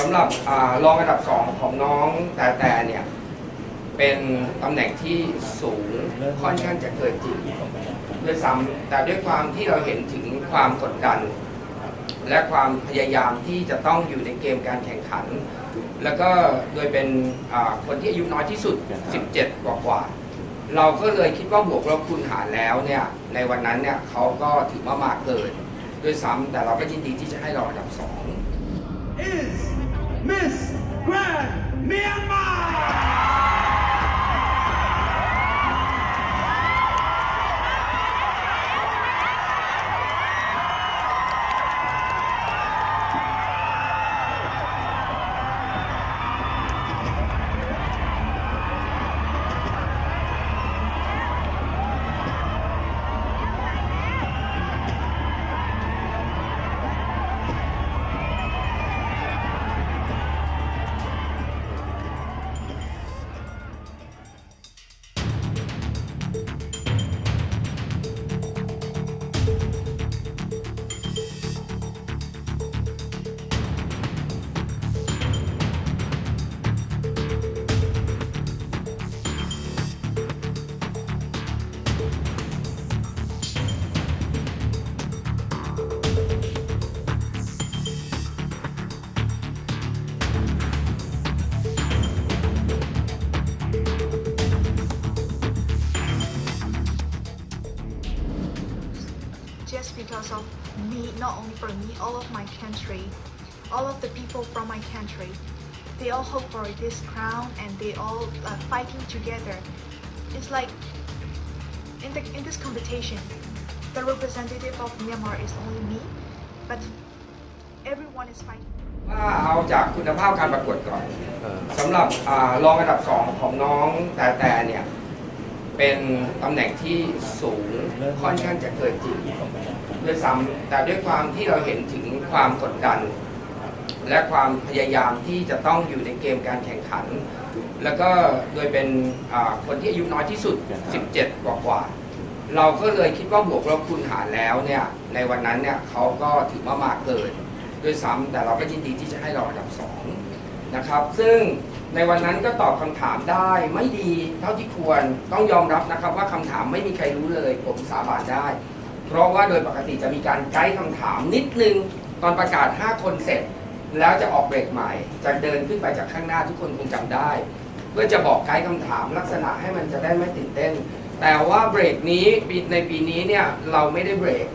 สำหรับอารองอันดับสองของน้องแต่แต่เนี่ย เป็นตำแหน่งที่สูงค่อนข้างจะเกินจริงด้วยซ้ำแต่ด้วยความที่เราเห็นถึงความกดดัน และความพยายามที่จะต้องอยู่ในเกมการแข่งขัน แล้วก็โดยเป็นอ่าคนที่อายุน้อยที่สุด 17 กว่ากว่าๆเราก็เลยคิดว่าบวกลบคูณหารแล้วเนี่ยในวันนั้นเนี่ยเขาก็ถือว่ามากเกินด้วยซ้ำแต่เราก็ยินดีที่จะให้รองอันดับสอง is Miss Grand Myanmar. because of me, not only for me, all of my country, all of the people from my country, they all hope for this crown and they all uh, fighting together. It's like in the in this competition, the representative of Myanmar is only me, but everyone is fighting. ว่าเอาจากคุณภาพการประกวดก่อนสำหรับอารองอันดับสองของน้องแต่แต่เนี่ย เป็นตำแหน่งที่สูงค่อนข้างจะเกินจริงด้วยซ้ำแต่ด้วยความที่เราเห็นถึงความกดดัน และความพยายามที่จะต้องอยู่ในเกมการแข่งขัน แล้วก็โดยเป็นอ่าคนที่อายุน้อยที่สุด 17 กว่ากว่าๆเราก็เลยคิดว่าบวกลบคูณหารแล้วเนี่ยในวันนั้นเนี่ยเขาก็ถือว่ามากเกินด้วยซ้ำแต่เราก็ยินดีที่จะให้รองอันดับสองนะครับ ซึ่ง ในวันนั้นก็ตอบคำถามได้ไม่ดีเท่าที่ควรต้องยอมรับนะครับว่าคำถามไม่มีใครรู้เลย ผมสาบานได้ เพราะว่าโดยปกติจะมีการไกด์คำถามนิดนึงตอนประกาศ 5 คนเสร็จ แล้วจะออกเบรกใหม่ จะเดินขึ้นไปจากข้างหน้าทุกคนคงจำได้ เพื่อจะบอกไกด์คำถามลักษณะให้มันจะได้ไม่ตื่นเต้น แต่ว่าเบรกนี้ปในปีนี้เนี่ยเราไม่ได้เบรก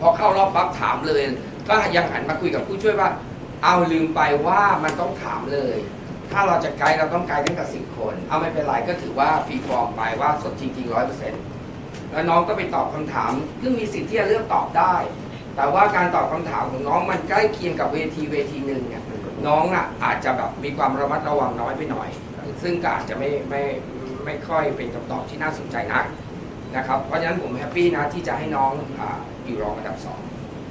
พอเข้ารอบปั๊บถามเลย ก็ยังหันมาคุยกับผู้ช่วยว่า เอาลืมไปว่ามันต้องถามเลย ถ้าเราจะไกด์เราต้องไกด์ตั้งแต่สิบคน เอาไม่เป็นไรก็ถือว่าฟรีฟอร์มไปว่าสดจริงๆร้อยเปอร์เซ็นต์แล้วน้องก็ไปตอบคำถามซึ่งมีสิทธิ์ที่จะเลือกตอบได้ แต่ว่าการตอบคำถามของน้องมันใกล้เคียงกับเวทีเวทีหนึ่งเนี่ยน้องอะอาจจะแบบมีความระมัดระวังน้อยไปหน่อย ซึ่งก็อาจจะไม่ไม่ไม่ค่อยเป็นคำตอบที่น่าสนใจนักนะครับ เพราะฉะนั้นผมแฮปปี้นะที่จะให้น้องอาอยู่รองอันดับสอง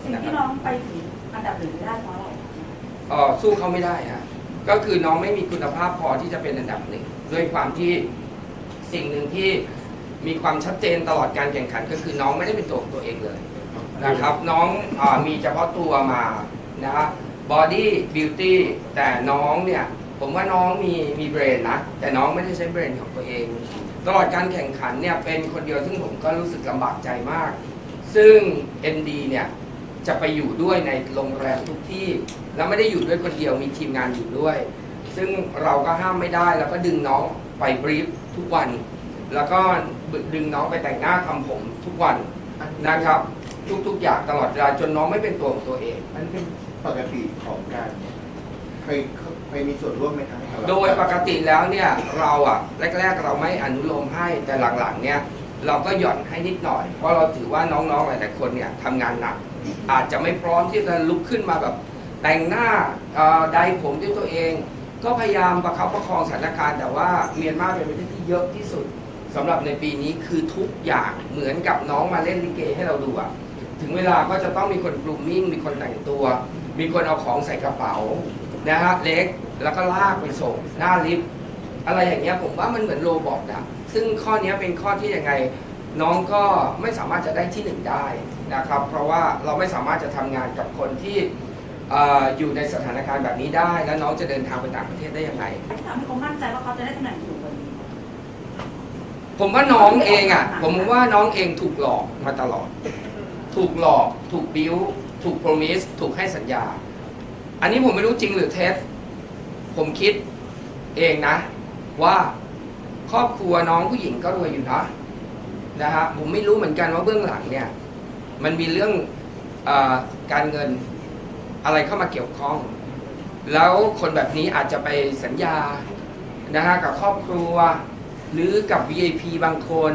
สิ่งนะคที่รับน้องไปถึงอันดับหนึ่งไม่ได้เพราะอะไรเอ่อสู้เขาไม่ได้ฮะ ก็คือน้องไม่มีคุณภาพพอที่จะเป็นอันดับหนึ่งด้วยความที่สิ่งหนึ่งที่มีความชัดเจนตลอดการแข่งขัน ก็คือน้องไม่ได้เป็นตัวของตัวเองเลยนะครับ น้องอมีเฉพาะตัวมานะฮะบอดี้บิวตี้แต่น้องเนี่ย ผมว่าน้องมีมีเบรนนะแต่น้องไม่ได้ใช้เบรนของตัวเอง ตลอดการแข่งขันเนี่ยเป็นคนเดียวซึ่งผมก็รู้สึกลำบากใจมาก ซึ่ง ND เนี่ย จะไปอยู่ด้วยในโรงแรมทุกที่ แล้วไม่ได้อยู่ด้วยคนเดียวมีทีมงานอยู่ด้วย ซึ่งเราก็ห้ามไม่ได้ แล้วก็ดึงน้องไปบรีฟทุกวัน แล้วก็ดึงน้องไปแต่งหน้าทำผมทุกวันนะครับ ทุกๆอย่างตลอดเวลาจนน้องไม่เป็นตัวของตัวเองมันเป็นปกติของการไปไปมีส่วนร่วมไหมครับโดยปกติแล้วเนี่ยเราอะแรก ๆ เราไม่อนุโลมให้แต่หลังๆเนี่ยเราก็หย่อนให้นิดหน่อย เพราะเราถือว่าน้องๆหลายๆคนเนี่ยทำงานหนัก อาจจะไม่พร้อมที่จะลุกขึ้นมาแบบแต่งหน้าใดผมด้วยตัวเอง ก็พยายามประคับประคองสถานการณ์แต่ว่าเมียนมาเป็นประเทศที่เยอะที่สุดสำหรับในปีนี้คือทุกอย่างเหมือนกับน้องมาเล่นลิเกให้เราดูอะถึงเวลาก็จะต้องมีคนกลุ่มมิ่งมีคนแต่งตัว มีคนเอาของใส่กระเป๋านะฮะเล็กแล้วก็ลากไปส่งหน้าลิฟต์อะไรอย่างเงี้ยผมว่ามันเหมือนโรบอทอะซึ่งข้อนี้เป็นข้อที่ยังไง น้องก็ไม่สามารถจะได้ที่หนึ่งได้นะครับ เพราะว่าเราไม่สามารถจะทำงานกับคนที่เอ่ออยู่ในสถานการณ์แบบนี้ได้ แล้วน้องจะเดินทางไปต่างประเทศได้ยังไงที่ทำให้เขามั่นใจว่าเขาจะได้ตำแหน่งสูงกว่านี้ผมว่าน้องเองอะ ผมว่าน้องเองถูกหลอกมาตลอด ถูกหลอก ถูกบิ้ว ถูกโปรมิส ถูกให้สัญญา อันนี้ผมไม่รู้จริงหรือเท็จ ผมคิดเองนะ ว่าครอบครัวน้องผู้หญิงก็รวยอยู่นะ นะฮะผมไม่รู้เหมือนกันว่าเบื้องหลังเนี่ย มันมีเรื่องออการเงินอะไรเข้ามาเกี่ยวข้อง แล้วคนแบบนี้อาจจะไปสัญญานะฮะกับครอบครัว หรือกับ VIP บางคน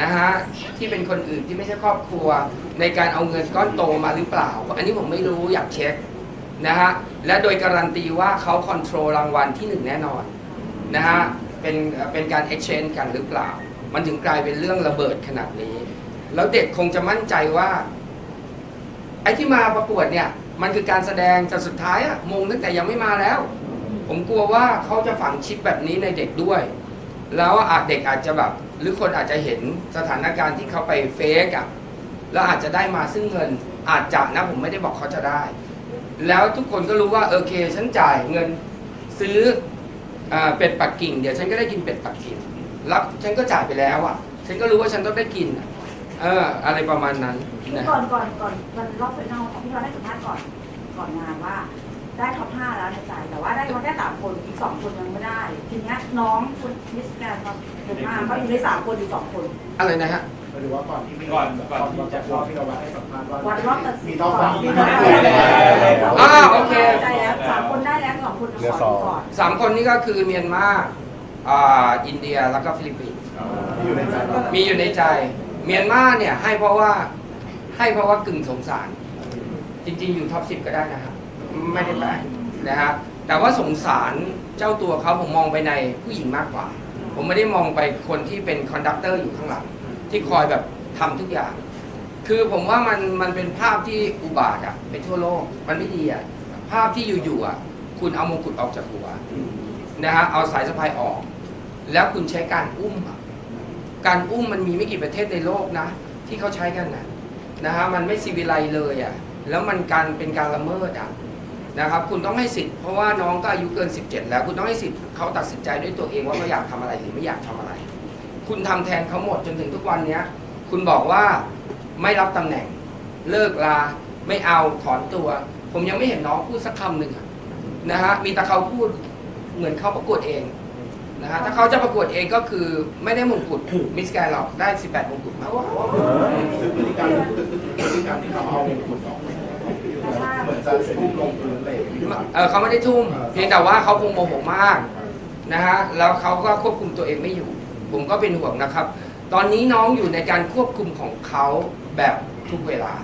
นะฮะที่เป็นคนอื่นที่ไม่ใช่ครอบครัว ในการเอาเงินก้อนโตมาหรือเปล่า อันนี้ผมไม่รู้อยากเช็คนะฮะและโดยการันตีว่าเขาคอนโทรลรางวัลที่หนึ่งแน่นอนนะฮะเป็นเป็นการ exchange กันหรือเปล่า มันถึงกลายเป็นเรื่องระเบิดขนาดนี้ แล้วเด็กคงจะมั่นใจว่า ไอ้ที่มาประกวดเนี่ย มันคือการแสดงแต่สุดท้ายอะมงตั้งแต่ยังไม่มาแล้ว ผมกลัวว่าเขาจะฝังชิปแบบนี้ในเด็กด้วย แล้วอาจเด็กอาจจะแบบหรือคนอาจจะเห็นสถานการณ์ที่เขาไปเฟกอะแล้วอาจจะได้มาซึ่งเงินอาจจะนะผมไม่ได้บอกเขาจะได้ แล้วทุกคนก็รู้ว่าโอเคฉันจ่ายเงินซื้ออเป็ดปักกิ่ง เดี๋ยวฉันก็ได้กินเป็ดปักกิ่ง แล้วฉันก็จ่ายไปแล้วอะ ฉันก็รู้ว่าฉันต้องได้กินอะเออ อะไรประมาณนั้นนะก่อนก่อนก่อนวันรอบไฟนอลของพี่เราได้สัมภาษณ์ก่อนก่อนงานว่า ได้ท็อปห้าแล้วในใจแต่ว่าได้มาแค่สามคนอีกสองคนยังไม่ได้ ทีเนี้ยน้องคุณมิสแกรนด์ท็อปห้าก็อยู่ในสามคนอีกสองคน อะไรนะฮะ หรือว่าก่อนที่พี่ก่อนก่อนที่จะรอบพี่นวัดให้สัมภาษณ์ว่าวันรอบตัดสินมีต้องฟังมีต้องฟังอ่าโอเค ได้แล้วสามคนได้แล้วสองคนขอก่อน สามคนนี้ก็คือเมียนมา อ่าอินเดียแล้วก็ฟิลิปปินส์ที่อยู่ในใจเรามีอยู่ในใจ เมียนมาเนี่ยให้เพราะว่าให้เพราะว่ากึ่งสงสาร จริงๆอยู่ท็อปสิก็ได้นะครับ ไม่ได้แปลกนะฮะแต่ว่าสงสารเจ้าตัวเขาผมมองไปในผู้หญิงมากกว่า ผมไม่ได้มองไปคนที่เป็นคอนดักเตอร์อยู่ข้างหลัง ที่คอยแบบทำทุกอย่าง คือผมว่ามันมันเป็นภาพที่อุบาทอะไปทั่วโลกมันไม่ดีอะภาพที่อยู่ๆอะคุณเอามงกุฎออกจากหัวนะฮะเอาสายสะพายออก แล้วคุณใช้การอุ้ม การอุ้มมันมีไม่กี่ประเทศในโลกนะ ที่เขาใช้กันนะนะฮะมันไม่ซีวิไลเลยอะแล้วมันการเป็นการละเมิดอะนะครับ คุณต้องให้สิทธิ์เพราะว่าน้องก็อายุเกิน 17 แล้ว คุณต้องให้สิทธิ์เขาตัดสินใจด้วยตัวเองว่าเขาอยากทำอะไรหรือไม่อยากทำอะไร คุณทำแทนเขาหมดจนถึงทุกวันเนี้ย คุณบอกว่าไม่รับตำแหน่ง เลิกลาไม่เอาถอนตัว ผมยังไม่เห็นน้องพูดสักคำหนึ่งนะฮะมีแต่เขาพูดเหมือนเขาประกวดเอง นะฮะถ้าเขาจะประกวดเองก็คือไม่ได้มงกุฎมิสแกรนหรอกได้ 18มงกุฎมากกว่าคือพฤติกรรมพฤติกรรมที่เขาเอาเงินขุดออกเหมือนจะทุ่มลงพื้นเลยพี่นวัดเออเขาไม่ได้ทุ่มเพียงแต่ว่าเขาคงโมโหมากนะฮะแล้วเขาก็ควบคุมตัวเองไม่อยู่ ผมก็เป็นห่วงนะครับ ตอนนี้น้องอยู่ในการควบคุมของเขาแบบทุกเวลา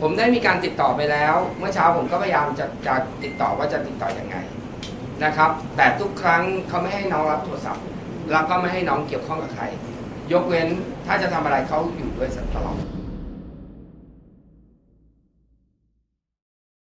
ผมได้มีการติดต่อไปแล้ว เมื่อเช้าผมก็พยายามจะจะติดต่อว่าจะติดต่ออยังไง นะครับ แต่ทุกครั้งเขาไม่ให้น้องรับโทรศัพท์ แล้วก็ไม่ให้น้องเกี่ยวข้องกับใคร ยกเว้นถ้าจะทำอะไรเขาอยู่ด้วยตลอด